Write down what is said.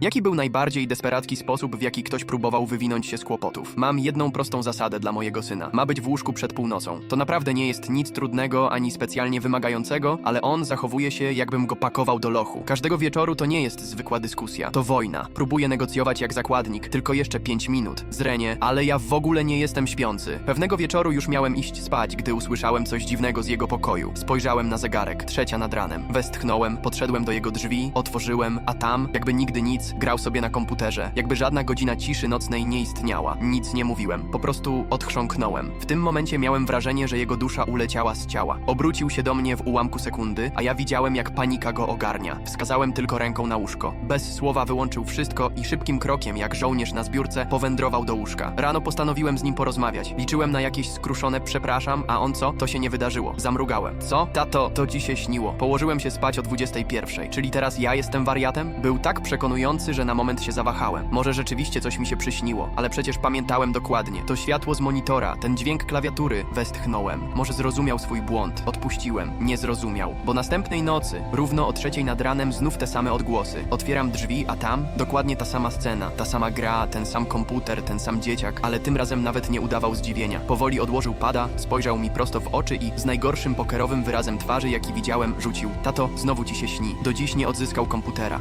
Jaki był najbardziej desperacki sposób, w jaki ktoś próbował wywinąć się z kłopotów? Mam jedną prostą zasadę dla mojego syna. Ma być w łóżku przed północą. To naprawdę nie jest nic trudnego ani specjalnie wymagającego, ale on zachowuje się, jakbym go pakował do lochu. Każdego wieczoru to nie jest zwykła dyskusja. To wojna. Próbuję negocjować jak zakładnik, tylko jeszcze 5 minut. Zrenie, ale ja w ogóle nie jestem śpiący. Pewnego wieczoru już miałem iść spać, gdy usłyszałem coś dziwnego z jego pokoju. Spojrzałem na zegarek, trzecia nad ranem. Westchnąłem, podszedłem do jego drzwi, otworzyłem, a tam, jakby nigdy nic, grał sobie na komputerze. Jakby żadna godzina ciszy nocnej nie istniała. Nic nie mówiłem, po prostu odchrząknąłem. W tym momencie miałem wrażenie, że jego dusza uleciała z ciała. Obrócił się do mnie w ułamku sekundy, a ja widziałem, jak panika go ogarnia. Wskazałem tylko ręką na łóżko. Bez słowa wyłączył wszystko i szybkim krokiem, jak żołnierz na zbiórce, powędrował do łóżka. Rano postanowiłem z nim porozmawiać. Liczyłem na jakieś skruszone przepraszam, a on co? To się nie wydarzyło. Zamrugałem. Co? Tato, to ci się śniło. Położyłem się spać o 21, czyli teraz ja jestem wariatem? Był tak przekonujący, że na moment się zawahałem. Może rzeczywiście coś mi się przyśniło, ale przecież pamiętałem dokładnie. To światło z monitora, ten dźwięk klawiatury. Westchnąłem. Może zrozumiał swój błąd. Odpuściłem. Nie zrozumiał. Bo następnej nocy, równo o trzeciej nad ranem, znów te same odgłosy. Otwieram drzwi, a tam dokładnie ta sama scena, ta sama gra, ten sam komputer, ten sam dzieciak, ale tym razem nawet nie udawał zdziwienia. Powoli odłożył pada, spojrzał mi prosto w oczy i z najgorszym pokerowym wyrazem twarzy, jaki widziałem, rzucił: Tato, znowu ci się śni. Do dziś nie odzyskał komputera.